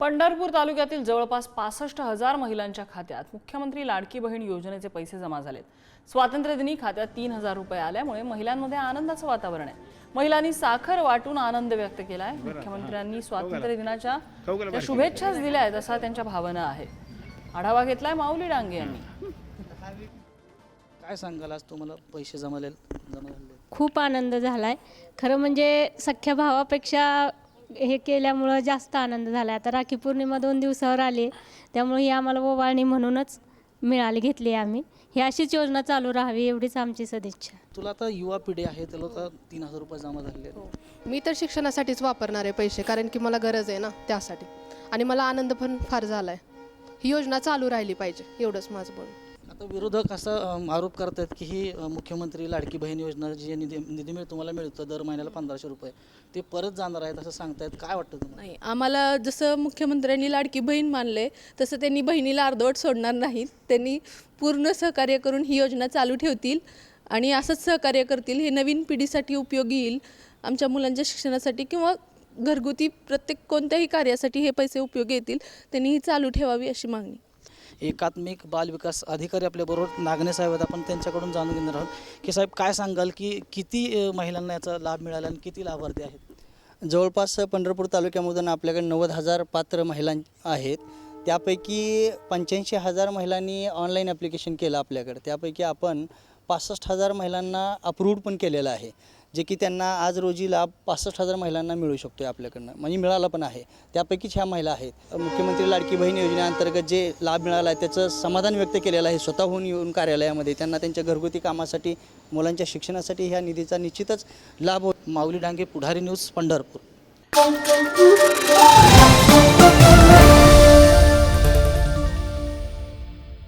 पंढरपूर तालुक्यातील जवळपास पासष्ट हजार महिलांच्या खात्यात मुख्यमंत्री लाडकी बहीण योजनेचे पैसे जमा झालेत. स्वातंत्र्यदिनी खात्यात तीन हजार रुपये आल्यामुळे महिलांमध्ये आनंदाचं वातावरण आहे. महिलांनी साखर वाटून आनंद व्यक्त केलाय. मुख्यमंत्र्यांनी स्वातंत्र्य दिनाच्या शुभेच्छाच दिल्या आहेत असा त्यांच्या भावना आहेत. आढावा घेतलाय माऊली डांगे यांनी. काय सांगाल आज तुम्हाला पैसे जमले जमा झाले खूप आनंद झाला आहे खरं म्हणजे सख्या भावापेक्षा हे केल्यामुळं जास्त आनंद झाला. आहे आता राखी पौर्णिमा दोन दिवसावर आली त्यामुळे ही आम्हाला ओवाळणी म्हणूनच मिळाली घेतली आम्ही. ही अशीच योजना चालू राहावी एवढीच आमची सदिच्छा. तुला आता युवा पिढी आहे त्याला आता तीन हजार रुपये जमा झाले मी तर शिक्षणासाठीच वापरणार आहे पैसे कारण की मला गरज आहे ना त्यासाठी. आणि मला आनंद पण फार झाला आहे ही योजना चालू राहिली पाहिजे एवढंच माझं बोलणं. आता विरोधक असं आरोप करतात की ही मुख्यमंत्री लाडकी बहीण योजना जी निधी निधी मिळ तुम्हाला मिळतं दर महिन्याला पंधराशे रुपये. ते परत जाणार आहेत असं सांगतायत. काय वाटतं तुम्हाला? नाही आम्हाला जसं मुख्यमंत्र्यांनी लाडकी बहीण मानले तसं त्यांनी बहिणीला अर्धवट सोडणार नाहीत. त्यांनी पूर्ण सहकार्य करून ही योजना चालू ठेवतील आणि असंच सहकार्य करतील. हे नवीन पिढीसाठी उपयोगी येईल. आमच्या मुलांच्या शिक्षणासाठी किंवा घरगुती प्रत्येक कोणत्याही कार्यासाठी हे पैसे उपयोगी येतील. त्यांनी ही चालू ठेवावी अशी मागणी. एकात्मिक बालविकास अधिकारी आपल्याबरोबर नागणे साहेब आहेत. आपण त्यांच्याकडून जाणून घेणार आहोत. की साहेब काय सांगाल की किती महिलांना याचा लाभ मिळाला आणि किती लाभार्थी आहेत? जवळपास पंढरपूर तालुक्यामधून आपल्याकडे नव्वद हजार पात्र महिला आहेत. त्यापैकी पंच्याऐंशी हजार महिलांनी ऑनलाईन ॲप्लिकेशन केलं आपल्याकडे. त्यापैकी आपण पासष्ट हजार महिलांना अप्रूव्ड पण केलेलं आहे. जे की त्यांना आज रोजी लाभ पासष्ट हजार महिलांना मिळू शकतो आहे आपल्याकडनं. म्हणजे मिळाला पण आहे. त्यापैकीच ह्या महिला आहेत. मुख्यमंत्री लाडकी बहीण योजनेअंतर्गत जे लाभ मिळाला आहे त्याचं समाधान व्यक्त केलेलं आहे. स्वतःहून येऊन कार्यालयामध्ये त्यांना त्यांच्या घरगुती कामासाठी मुलांच्या शिक्षणासाठी ह्या निधीचा निश्चितच लाभ होत. माऊली डांगे पुढारी न्यूज पंढरपूर.